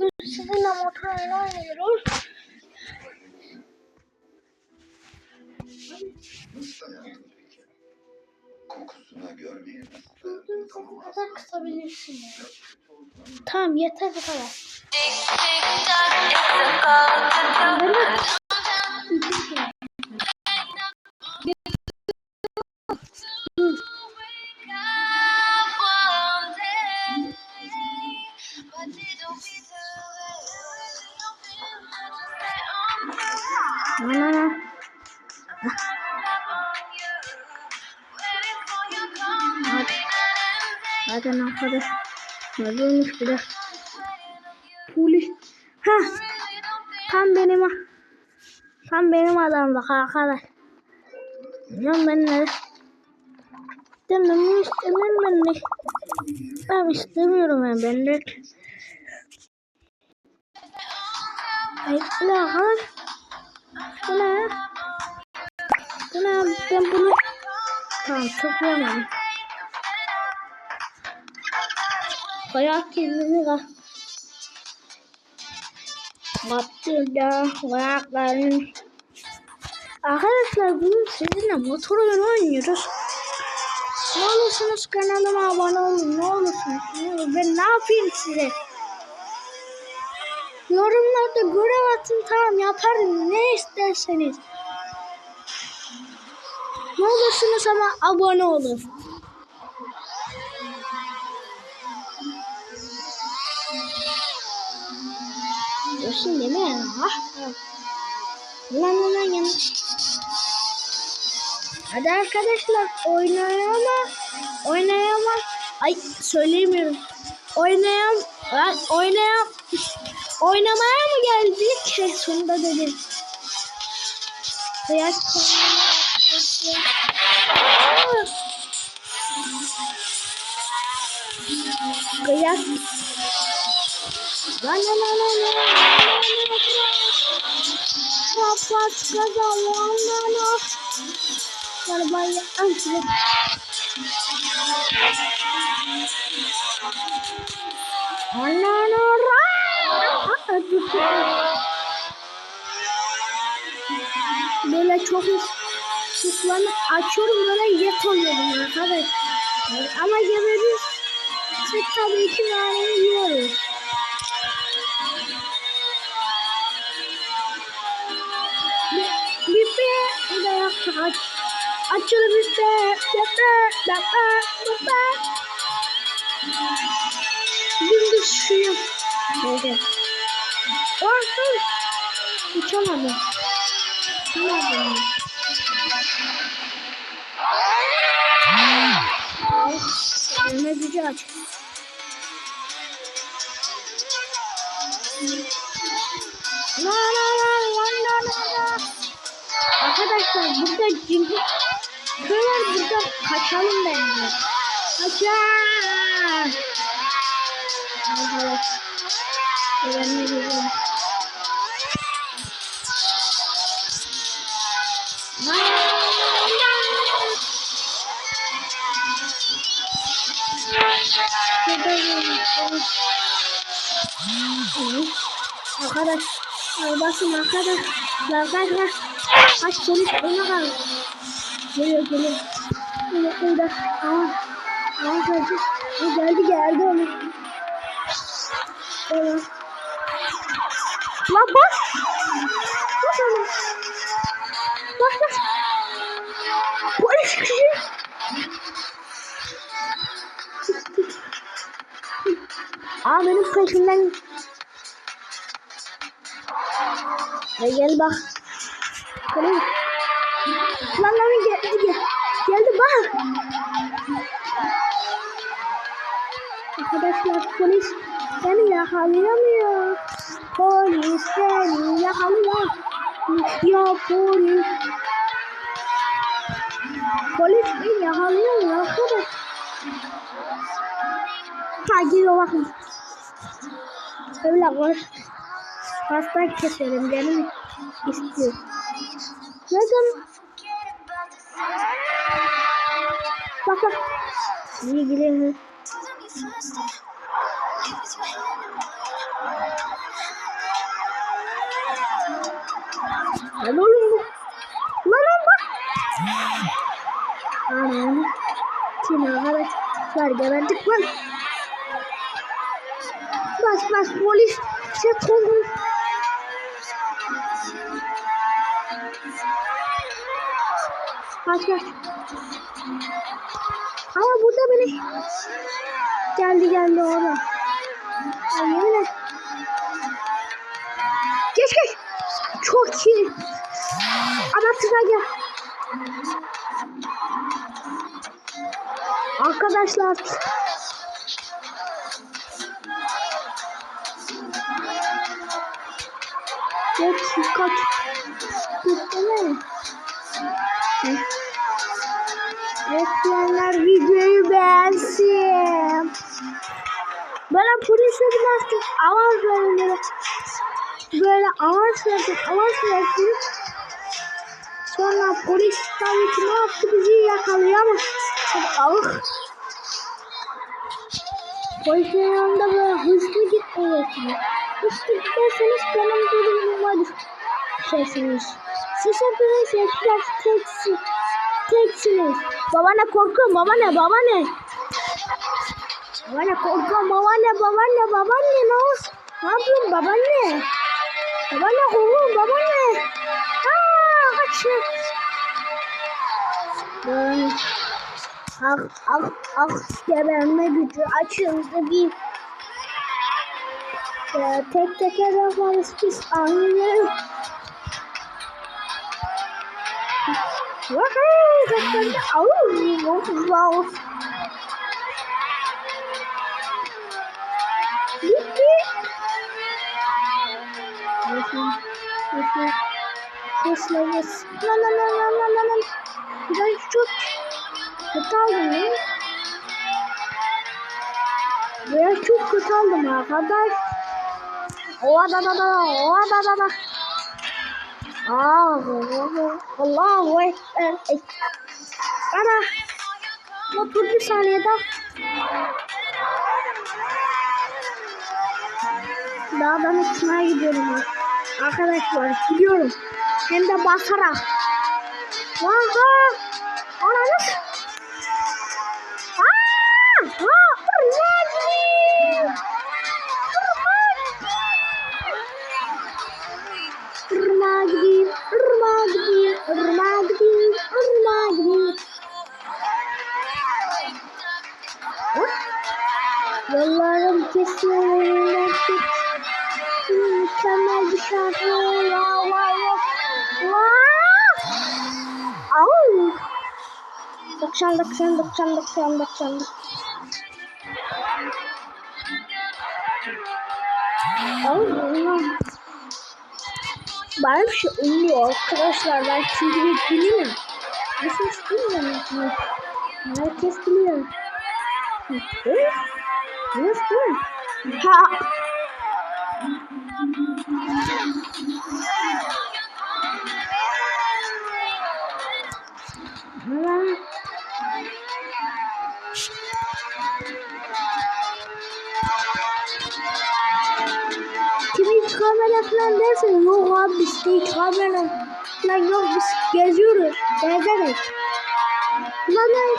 Bugün sizinle motor oyunu oynuyoruz. Kokusuna görmeye Bugün koku kadar kısabilirsin ya. Tamam yeter bu kadar. Ana ana. Hadi. Hadi arkadaş. Ne olmuş bu da? Polis. Ha. Tam benim tam benim adamdık arkadaş. Bilmiyorum ben ne? İstemem istemem ben de. Ben istemiyorum ben ben de. Ay bu ne arkadaş? Bu ne? Bu ne? Ben bunu... Tamam toplayamadım. Kayak kendini kal. Battığında ayakların. Arkadaşlar bugün sizinle motor oyunu oynuyoruz. Ne olursunuz kanalıma abone olun. Ne olursunuz. Ben ne yapayım size? Yorumlarda görev atın tamam yaparım. Ne isterseniz. Ne olursunuz ama abone olun. Diyorsun değil mi? Ah. Lan lan yan. Hadi arkadaşlar oynayama. Oynayama. Ay söyleyemiyorum. Oynayam. Lan oynayam. Oynamaya mı geldik? Şey, sonunda dedim. Kıyak Kıyak Lan lan lan lan lan Kapat kazan lan lan lan Böyle çok hızlanıp açıyorum böyle yet oluyorum arkadaşlar. Ama geberirsek tabii ki yani yiyoruz. Bippe bir de aç. Açılır bippe. Bippe. Bippe. Bippe. Dümdüz suyu. Böyle. Oh. Uçamadım. Uçamadım. Ölme gücü aç. La la la la la la la. Arkadaşlar burada köy var burada kaçalım bence. Kaçar. Evet. Arkadaş, basın arkadaş, arkadaşlar, kaç polis ona kal. Geliyor geliyor. Geliyor burada. Aa, aa geldi. Geldi geldi onu. Ona. Lan bak. Bak ona. Bak bak. Aa benim peşimden. Gel gel bak. Gel. Lan lan geldi gel. Geldi bak. Arkadaşlar polis beni yakalayamıyor. Polis beni yakalıyor. Ya polis. Polis beni yakalıyor arkadaş. Geliyor bakın. Öyle koş. Pasta keselim canım istiyor. Neden? Bak bak. İyi gidiyor. Lan oğlum bu. Lan lan bak. Aman. Şimdi arkadaşlar geberdik lan. Bas polis. Şey koydum. Kaç kaç. Ama burada beni geldi geldi orada. Ay yemin. Geç geç. Çok iyi. Adam sıra gel. Arkadaşlar. Tabii ki ne yaptı bizi yakalıyor ama alık. Polisin yanında böyle hızlı gitmeyesin. Hızlı giderseniz benim durumuma düşersiniz. Siz hepiniz yetkililer teksi, teksiniz. Baba ne korkuyorum baba ne baba ne? Baba ne korkuyorum baba ne baba ne baba ne ne olsun? Ne yapıyorsun baba ne? Baba ne korkuyorum baba ne? Aaa kaçıyor. Ben ah ah ah geberme gücü açıldı bir ya, tek teker yaparız biz anlıyorum. Woohoo! Zaten au wow. Gitti. Nasıl? Nasıl? La la la la la. Ben çok kötü aldım ya. Ben çok kötü aldım arkadaş. Oha da da da oha da da da. Aa, Allahu Ekber. Ana. Motor bir saniyede. Dağdan uçmaya gidiyorum. Arkadaşlar gidiyorum. Hem de basarak. Vaha! Ananı! Aa! Aa! Irmak! Irmak gideyim, ırmağa gideyim, ırmağa gideyim, ırmağa gideyim. Yollarım kesiyor. Mükemmel bir şarkı. Wow, wow. Wow! Au! 90 90 90 90 90 Au! ulan. Benim şey ünlü arkadaşlar. Ben çünkü bir biliyorum. Nasıl bilmiyorum. Herkes biliyor. Nasıl! Ha! Hiç kamera falan yok biz geziyoruz gezerek. Lan lan.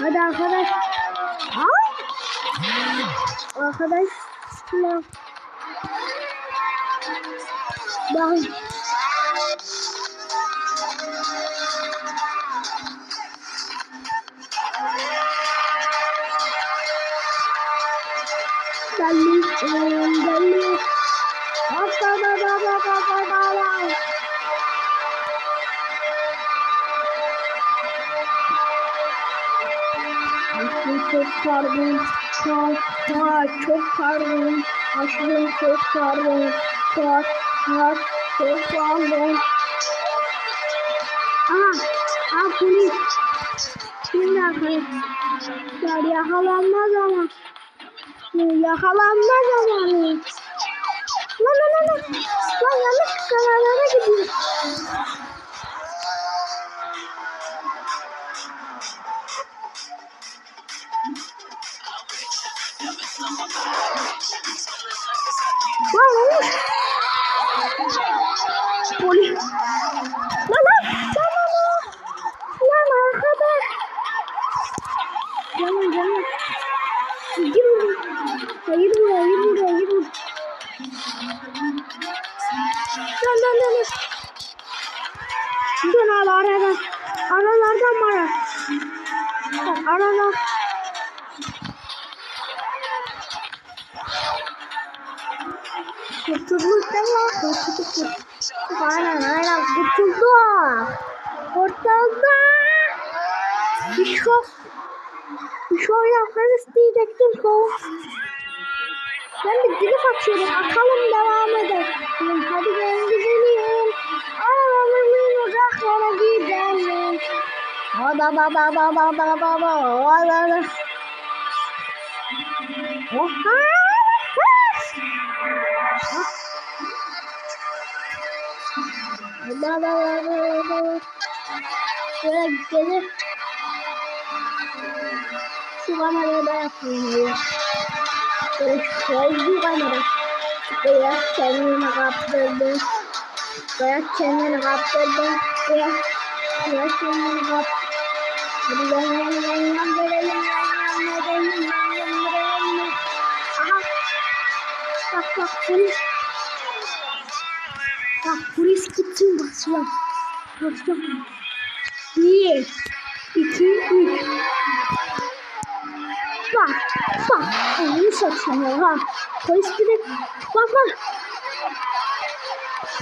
Hadi arkadaş. Ay. Arkadaş. Lan. Bakın. Dali, pardon. Çok, çok, çok pardon. Aşkım çok pardon. Çok, çok, çok pardon. Aha, aha polis. Şimdi arkadaşlar yakalanmaz ama. Yakalanmaz ama. Lan lan lan lan. Lan yanlış kanallara gidiyor. Lan olmuş. Polis. Lan lan. Lan lan. Lan arkadaş. Gir buraya. Hayır buraya. Gir buraya. Gir buraya. Dön al aradan. Aralardan bana. Aralar. Değil mi? Kurtulduk. Aynen aynen kurtulduk. Kurtulduk. Şov. Şov yapmak isteyecektim şov. Ben bir gidip açıyorum. Atalım devam edelim. Hadi ben gidelim. Arabamızın uzaklara gidelim. Oda ba ba ba ba ba ba ba. Oda da. Oha. Ba ba ba ba ba ba. Şöyle gidelim. Şu kamerayı da yapayım. Böyle şöyle bir kamera. Beyaz kendini kaptırdı. Beyaz kendini kaptırdı. Beyaz, beyaz kendini kaptırdı. Hadi yan yan yan yan verelim yan yan verelim yan yan verelim. Aha. Bak bak polis. Bak polis gitsin basıyor. Basıyor. Bir, iki, üç. Bak, bak. Elini satıyor ha. Polis bir de bak bak.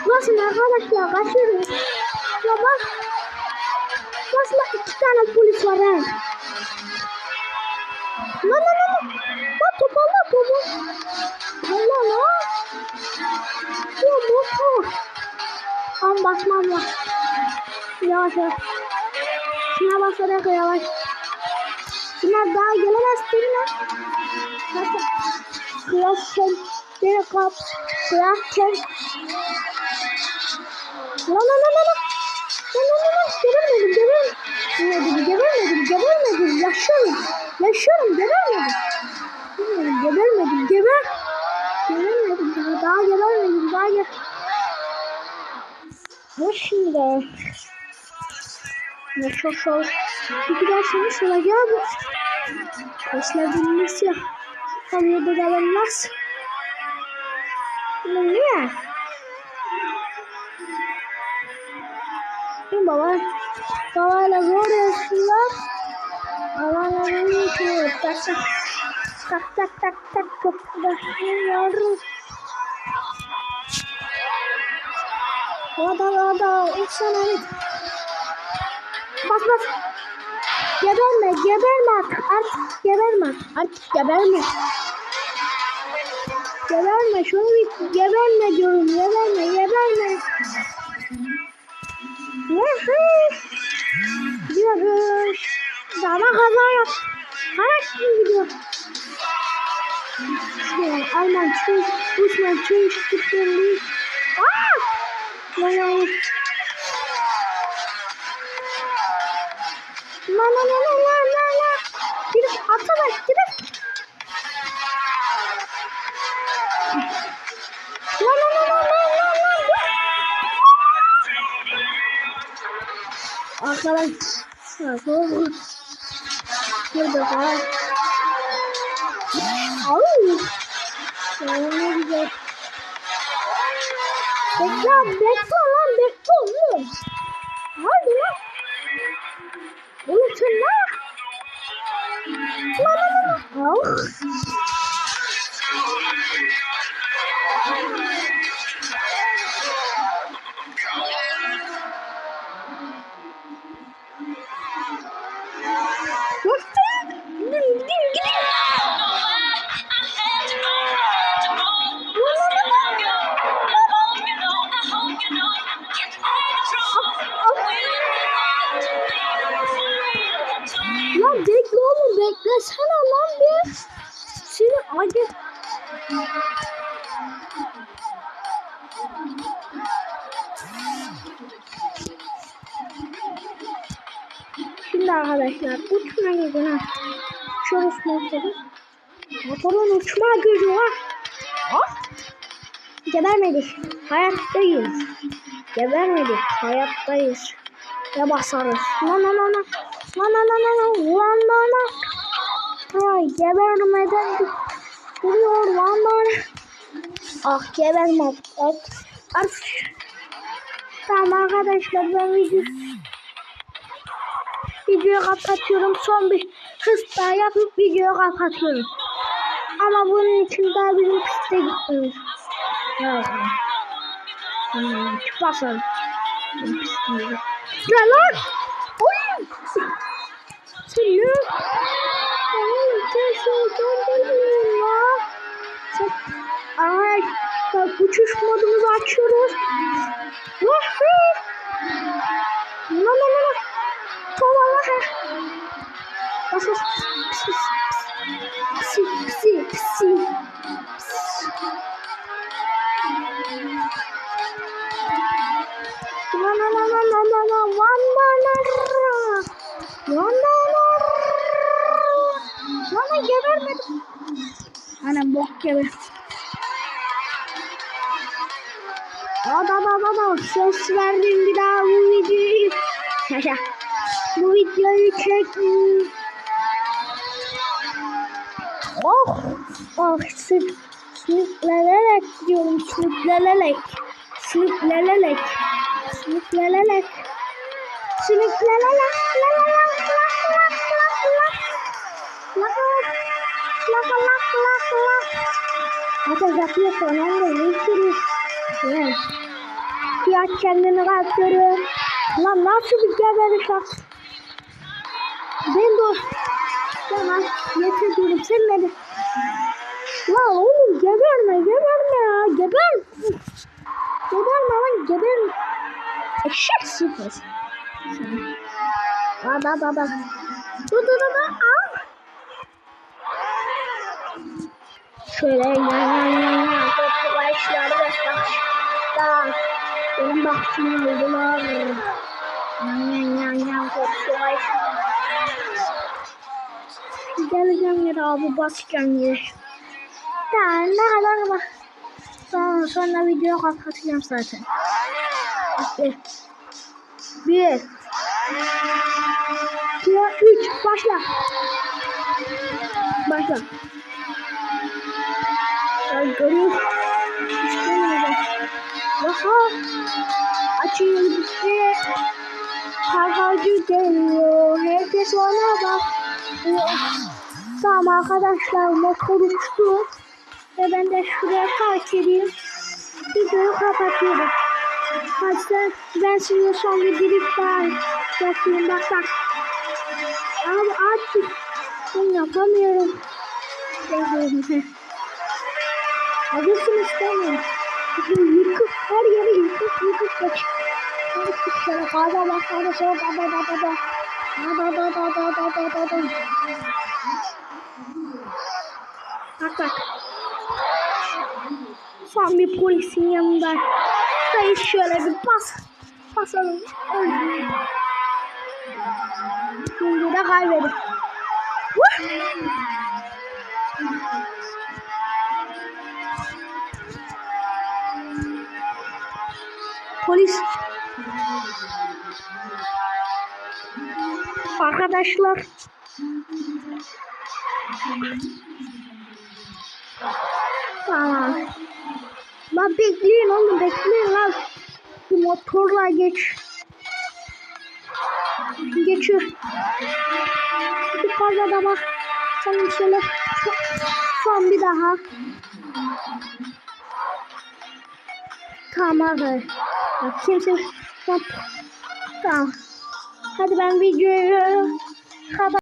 Basın arkadaşlar kaçıyoruz. Ya bak. Nasıl iki tane polis var ha. Lan lan lan. Bak topalla topu. Allah lan. Ya motor. Am basmam var. Yavaş yavaş. Şuna basarak yavaş. Bunlar daha gelemez değil mi? Zaten kırakken beni kap. Kırakken La la la la la La la la la gebermedim gebermedim. Gebermedim gebermedim. Yaşıyorum. Yaşıyorum gebermedim. Gebermedim gebermedim geber. Gebermedim daha, daha gebermedim. Daha ge Bu şimdi ne çok çok bir daha seni soracağım Başladığımız ya. Kalıyor da dalanmaz. Ne niye? Bu baba. Babayla zor yaşıyorlar. Babayla zor yaşıyor. Tak tak. Tak tak tak tak. Çok yavrum. Vada vada. İnsan Bas bas. Geberme, geberme artık. Geberme. Artık geberme. Geberme, şunu bir geberme diyorum. Geberme, geberme. Gidiyoruz. Dama kaza yap. Haraç gibi gidiyor. Aynen çöz, uçma çöz, tuttum Aaa! Lan lan. La la la la la la la. Gidip ata bak gidip. La la la la la la la. Arkadaşlar. Burada var. Ay. Ne güzel. Bekle bekle lan bekle oğlum. Hadi lan. Oğlum sen ne? La la la Motoru. Motorun uçma gücü var. Hop. Gebermedik. Hayattayız. Gebermedik. Hayattayız. Ve basarız. Lan lan lan lan. Lan lan lan lan lan. Lan lan lan. Ay gebermeden Vuruyor Van Damme. Ah gebermem. Evet. Arf. Tamam arkadaşlar ben video videoyu kapatıyorum. Son bir pista yapıp video kapatıyoruz. Ama bunun için daha bizim piste gitmemiz lazım. Hmm, basın. Gel lan! Oy! Sürüyor. Oy, kesin ya. Çok... Ay, uçuş modumuzu açıyoruz. Woohoo! Bu videoyu çekmeyin. Oh! Oh! Sırf sınıflelerek diyorum. Sınıflelerek. Sınıflelerek. Sınıflelerek. Sınıflelerek. Hatta yapıyor falan da ne istiyoruz? Kıyak kendini kaptırıyor. Lan nasıl bir geberiş aslında? Ben de Tamam yeter diyorum sen beni. Lan oğlum geberme geberme ya geber. Geberme lan geberme. Eşek da da da. Dur dur dur. Al. Şöyle yan yan yan yan. Toplu başları bak. Da. Benim baktığımı aldılar. Yan yan yan yan. Toplu başları. Geleceğim yere abi basacağım yere. Daha ne kadar bak. Sonra, sonra video kapatacağım zaten. Bir. Bir. İki, üç. Başla. Başla. Ya görüyorsun. İşte öyle. Daha. Açıyor geliyor. Herkes ona bak. Tamam arkadaşlar motor uçtu. Ve ben de şuraya park edeyim. Videoyu kapatıyorum. Sen, ben şimdi son bir drift daha yapayım. Bak bak. Abi artık ben yapamıyorum. Hazırsın istemiyorum. Yıkıp her yeri yıkıp yıkıp geç. Yıkıp şöyle gaza bak gaza şöyle da da da Baba baba baba baba baba. Bak bak. Şu an bir polisin yanında. Dayı şöyle bir pas. Basalım. Şimdi de kaybedip. Polis. Arkadaşlar. Tamam. Lan bekleyin oğlum bekleyin lan. Bir motorla geç. Geçiyor. Bir fazla da bak. Sen şöyle son bir daha. Tamam kimse tamam. Hadi ben videoyu kapat.